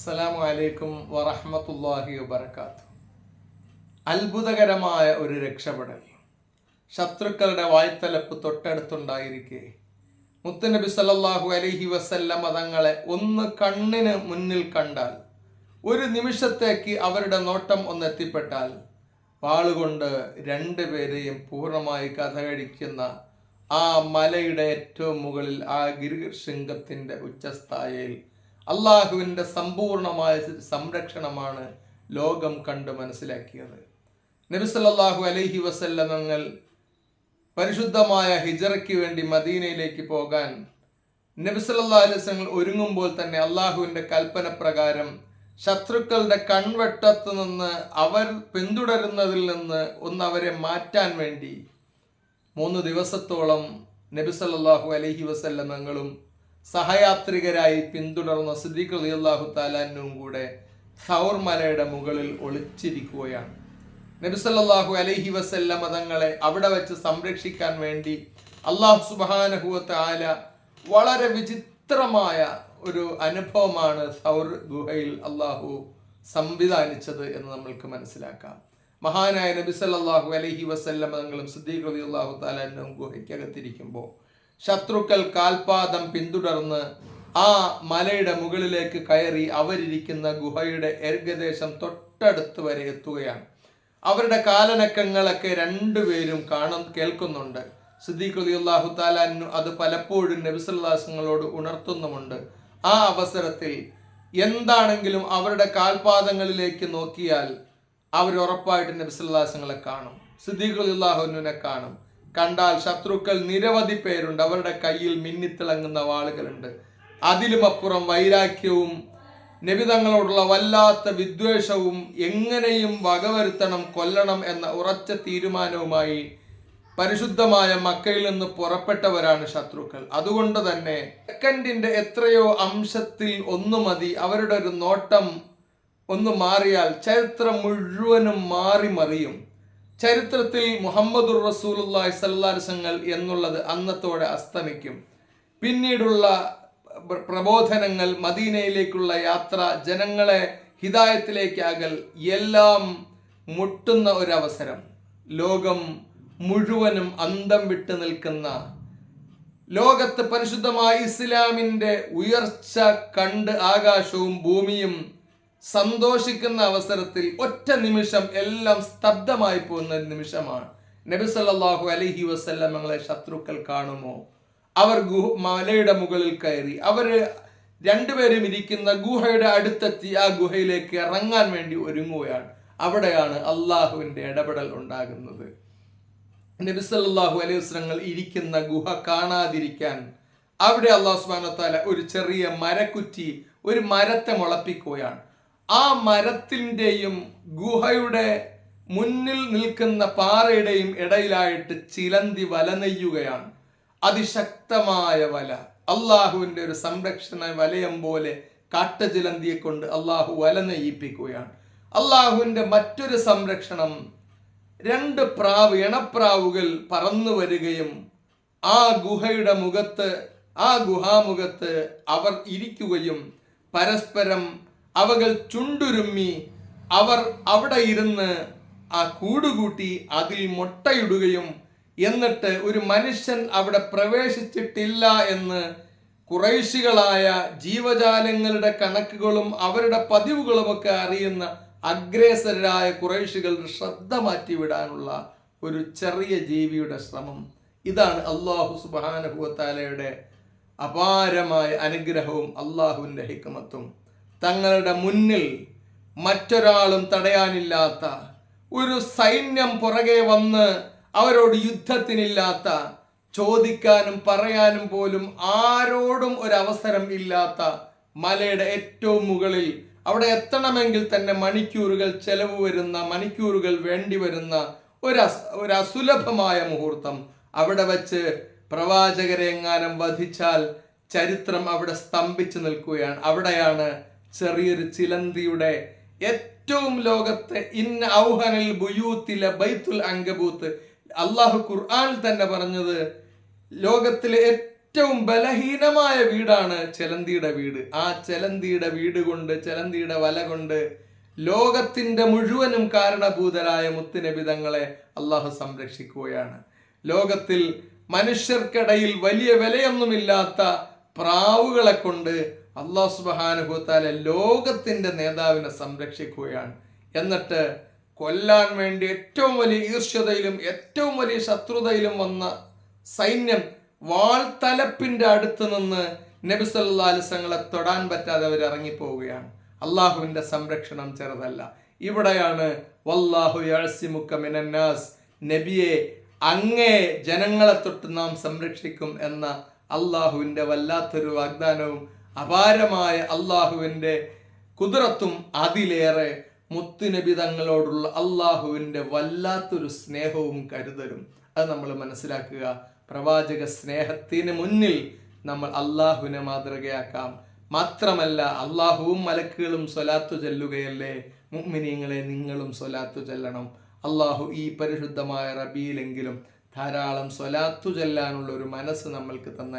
അസ്സലാമു അലൈക്കും വറഹ്മത്തുള്ളാഹി വബർക്കാത്തു അത്ഭുതകരമായ ഒരു രക്ഷപ്പെടൽ. ശത്രുക്കളുടെ വായ്ത്തലപ്പ് തൊട്ടടുത്തുണ്ടായിരിക്കെ. മുത്തനബി സല്ലാഹു അലഹി വസല്ലമ തങ്ങളെ ഒന്ന് കണ്ണിന് മുന്നിൽ കണ്ടാൽ ഒരു നിമിഷത്തേക്ക് അവരുടെ നോട്ടം ഒന്ന് എത്തിപ്പെട്ടാൽ വാളുകൊണ്ട് രണ്ടുപേരെയും പൂർണമായി കഥകഴിക്കുന്ന ആ മലയുടെ ഏറ്റവും മുകളിൽ ആ ഗിരിശൃംഗത്തിന്റെ ഉച്ചസ്ഥായയിൽ അള്ളാഹുവിന്റെ സമ്പൂർണമായ സംരക്ഷണമാണ് ലോകം കണ്ട് മനസ്സിലാക്കിയത്. നബിസല്ലാഹു അലൈഹി വസല്ലമങ്ങൾ പരിശുദ്ധമായ ഹിജറയ്ക്ക് വേണ്ടി മദീനയിലേക്ക് പോകാൻ നബിസല്ലാ അലിസ്ലങ്ങൾ ഒരുങ്ങുമ്പോൾ തന്നെ അള്ളാഹുവിന്റെ കൽപ്പന പ്രകാരം ശത്രുക്കളുടെ കൺവെട്ടത്ത് നിന്ന് അവർ പിന്തുടരുന്നതിൽ നിന്ന് ഒന്ന് അവരെ മാറ്റാൻ വേണ്ടി മൂന്ന് ദിവസത്തോളം നബി അലഹി അലൈഹി വസല്ലമങ്ങളും സഹയാത്രികരായി പിന്തുടർന്ന സിദ്ദീഖ് അള്ളാഹു താലാനും കൂടെ സൗർ മലയുടെ മുകളിൽ ഒളിച്ചിരിക്കുകയാണ്. നബിസല്ലാഹു അലൈഹി വസല്ലമ തങ്ങളെ അവിടെ വെച്ച് സംരക്ഷിക്കാൻ വേണ്ടി അള്ളാഹു സുബ്ഹാനഹു ആല വളരെ വിചിത്രമായ ഒരു അനുഭവമാണ് സൗർ ഗുഹയിൽ അള്ളാഹു സംവിധാനിച്ചത് എന്ന് നമ്മൾക്ക് മനസ്സിലാക്കാം. മഹാനായ നബിസല്ലാഹു അലൈഹി വസല്ലമ തങ്ങളും സിദ്ദീഖ് അള്ളാഹു താലാനും ഗുഹയ്ക്കകത്തിരിക്കുമ്പോൾ ശത്രുക്കൾ കാൽപാദം പിന്തുടർന്ന് ആ മലയുടെ മുകളിലേക്ക് കയറി അവരിരിക്കുന്ന ഗുഹയുടെ ഏകദേശം തൊട്ടടുത്ത് വരെ എത്തുകയാണ്. അവരുടെ കാലനക്കങ്ങളൊക്കെ രണ്ടുപേരും കാണും കേൾക്കുന്നുണ്ട്. സിദ്ദീഖ് അള്ളാഹു താലാനു അത് പലപ്പോഴും നബിസുല്ലാസങ്ങളോട് ഉണർത്തുന്നുമുണ്ട്. ആ അവസരത്തിൽ എന്താണെങ്കിലും അവരുടെ കാൽപാദങ്ങളിലേക്ക് നോക്കിയാൽ അവർ ഉറപ്പായിട്ട് നബിസല്ലാസങ്ങളെ കാണും. സിദ്ദീഖ് അള്ളാഹുനെ കാണും. കണ്ടാൽ ശത്രുക്കൾ നിരവധി പേരുണ്ട്. അവരുടെ കയ്യിൽ മിന്നിത്തിളങ്ങുന്ന വാളുകളുണ്ട്. അതിലുമപ്പുറം വൈരാഗ്യവും നിബിതങ്ങളോടുള്ള വല്ലാത്ത വിദ്വേഷവും എങ്ങനെയും വകവരുത്തണം കൊല്ലണം എന്ന ഉറച്ച തീരുമാനവുമായി പരിശുദ്ധമായ മക്കയിൽ നിന്ന് പുറപ്പെട്ടവരാണ് ശത്രുക്കൾ. അതുകൊണ്ട് തന്നെ സെക്കൻഡിന്റെ എത്രയോ അംശത്തിൽ ഒന്നു മതി. അവരുടെ ഒരു നോട്ടം ഒന്ന് മാറിയാൽ ചരിത്രം മുഴുവനും മാറി മറിയും ചരിത്രത്തിൽ മുഹമ്മദുർ റസൂലുള്ളാഹി സല്ലാസങ്ങൾ എന്നുള്ളത് അന്നത്തോടെ അസ്തമിക്കും. പിന്നീടുള്ള പ്രബോധനങ്ങൾ മദീനയിലേക്കുള്ള യാത്ര ജനങ്ങളെ ഹിതായത്തിലേക്കാകൽ എല്ലാം മുട്ടുന്ന ഒരവസരം. ലോകം മുഴുവനും അന്തം വിട്ടു നിൽക്കുന്ന ലോകത്ത് പരിശുദ്ധമായ ഇസ്ലാമിന്റെ ഉയർച്ച കണ്ട് ആകാശവും ഭൂമിയും സന്തോഷിക്കുന്ന അവസരത്തിൽ ഒറ്റ നിമിഷം എല്ലാം സ്തബ്ധമായി പോകുന്ന ഒരു നിമിഷമാണ്. നബി സല്ലല്ലാഹു അലൈഹി വസല്ലമങ്ങളെ ശത്രുക്കൾ കാണുമോ? അവർ ഗുഹ മലയുടെ മുകളിൽ കയറി. അവർ രണ്ടുപേരും ഇരിക്കുന്ന ഗുഹയുടെ അടുത്തെത്തി ആ ഗുഹയിലേക്ക് ഇറങ്ങാൻ വേണ്ടി ഒരുങ്ങുകയാണ്. അവിടെയാണ് അള്ളാഹുവിന്റെ ഇടപെടൽ ഉണ്ടാകുന്നത്. നബി സല്ലാഹു അലൈഹി വസ്ലങ്ങൾ ഇരിക്കുന്ന ഗുഹ കാണാതിരിക്കാൻ അവിടെ അള്ളാഹു സുബ്ഹാനഹു ഒരു ചെറിയ മരക്കുറ്റി ഒരു മരത്തെ മുളപ്പിക്കുകയാണ്. ആ മരത്തിന്റെയും ഗുഹയുടെ മുന്നിൽ നിൽക്കുന്ന പാറയുടെയും ഇടയിലായിട്ട് ചിലന്തി വല നെയ്യുകയാണ്. അതിശക്തമായ വല. അള്ളാഹുവിന്റെ ഒരു സംരക്ഷണ വലയം പോലെ കാട്ടുചിലന്തിയെ കൊണ്ട് അള്ളാഹു വല നെയ്യിപ്പിക്കുകയാണ്. അള്ളാഹുവിന്റെ മറ്റൊരു സംരക്ഷണം രണ്ട് പ്രാവ് ഇണപ്രാവുകൾ പറന്നു വരികയും ആ ഗുഹയുടെ മുഖത്ത് ആ ഗുഹാമുഖത്ത് അവർ ഇരിക്കുകയും പരസ്പരം അവകൾ ചുണ്ടുരുമ്മി അവർ അവിടെ ഇരുന്ന് ആ കൂടുകൂട്ടി അതിൽ മുട്ടയിടുകയും എന്നിട്ട് ഒരു മനുഷ്യൻ അവിടെ പ്രവേശിച്ചിട്ടില്ല എന്ന് കുറേശികളായ ജീവജാലങ്ങളുടെ കണക്കുകളും അവരുടെ പതിവുകളുമൊക്കെ അറിയുന്ന അഗ്രേസരായ കുറേശികൾ ശ്രദ്ധ മാറ്റിവിടാനുള്ള ഒരു ചെറിയ ജീവിയുടെ ശ്രമം. ഇതാണ് അള്ളാഹു സുബാനഹുവത്താലയുടെ അപാരമായ അനുഗ്രഹവും അള്ളാഹുവിന്റെ ഹിക്കമത്തും തങ്ങളുടെ മുന്നിൽ മറ്റൊരാളും തടയാനില്ലാത്ത ഒരു സൈന്യം പുറകെ വന്ന് അവരോട് യുദ്ധത്തിനില്ലാത്ത ചോദിക്കാനും പറയാനും പോലും ആരോടും ഒരവസരം ഇല്ലാത്ത മലയുടെ ഏറ്റവും മുകളിൽ അവിടെ എത്തണമെങ്കിൽ തന്നെ മണിക്കൂറുകൾ ചെലവ് വരുന്ന മണിക്കൂറുകൾ വേണ്ടി വരുന്ന ഒരു ഒരു അസുലഭമായ മുഹൂർത്തം അവിടെ വച്ച് പ്രവാചകരെ എങ്ങാനും വധിച്ചാൽ ചരിത്രം അവിടെ സ്തംഭിച്ചു നിൽക്കുകയാണ്. അവിടെയാണ് ചെറിയൊരു ചിലന്തിയുടെ ഏറ്റവും ലോകത്തെ ഇൻ ഔഹനൽ ബുയൂത്തിലെ ബൈത്തുൽ അങ്കബൂത്ത്. അള്ളാഹു ഖുർആൻ തന്നെ പറഞ്ഞത് ലോകത്തിലെ ഏറ്റവും ബലഹീനമായ വീടാണ് ചെലന്തിയുടെ വീട്. ആ ചെലന്തിയുടെ വീട് കൊണ്ട് ചെലന്തിയുടെ വല കൊണ്ട് ലോകത്തിന്റെ മുഴുവനും കാരണഭൂതരായ മുത്തുനബി തങ്ങളെ അള്ളാഹു സംരക്ഷിക്കുകയാണ്. ലോകത്തിൽ മനുഷ്യർക്കിടയിൽ വലിയ വിലയൊന്നുമില്ലാത്ത പ്രാവുകളെ കൊണ്ട് അള്ളാഹു സുബാനുഭൂത്താലെ ലോകത്തിന്റെ നേതാവിനെ സംരക്ഷിക്കുകയാണ്. എന്നിട്ട് കൊല്ലാൻ വേണ്ടി ഏറ്റവും വലിയ ഈർഷ്യതയിലും ഏറ്റവും വലിയ ശത്രുതയിലും വന്ന സൈന്യം വാൾത്തലപ്പിന്റെ അടുത്ത് നിന്ന് നബി തൊടാൻ പറ്റാതെ അവർ ഇറങ്ങിപ്പോവുകയാണ്. അള്ളാഹുവിന്റെ സംരക്ഷണം ചെറുതല്ല. ഇവിടെയാണ് വല്ലാഹു യഴസിമുക്ക മിനന്നാസ് നബിയെ അങ്ങേ ജനങ്ങളെ തൊട്ട് നാം സംരക്ഷിക്കും എന്ന അള്ളാഹുവിന്റെ വല്ലാത്തൊരു വാഗ്ദാനവും അപാരമായ അള്ളാഹുവിന്റെ കുതിരത്തും അതിലേറെ മുത്തുനബി തങ്ങളോടുള്ള അള്ളാഹുവിന്റെ വല്ലാത്തൊരു സ്നേഹവും കരുതലും. അത് നമ്മൾ മനസ്സിലാക്കുക. പ്രവാചക സ്നേഹത്തിന് മുന്നിൽ നമ്മൾ അള്ളാഹുവിനെ മാതൃകയാക്കാം. മാത്രമല്ല അള്ളാഹുവും മലക്കുകളും സ്വലാത്തു ചെല്ലുകയല്ലേ? മുഗ്മിനീങ്ങളെ നിങ്ങളും സ്വലാത്തു ചെല്ലണം. അള്ളാഹു ഈ പരിശുദ്ധമായ റബിയിലെങ്കിലും ധാരാളം സ്വലാത്തു ചെല്ലാനുള്ള ഒരു മനസ്സ് നമ്മൾക്ക് തന്ന്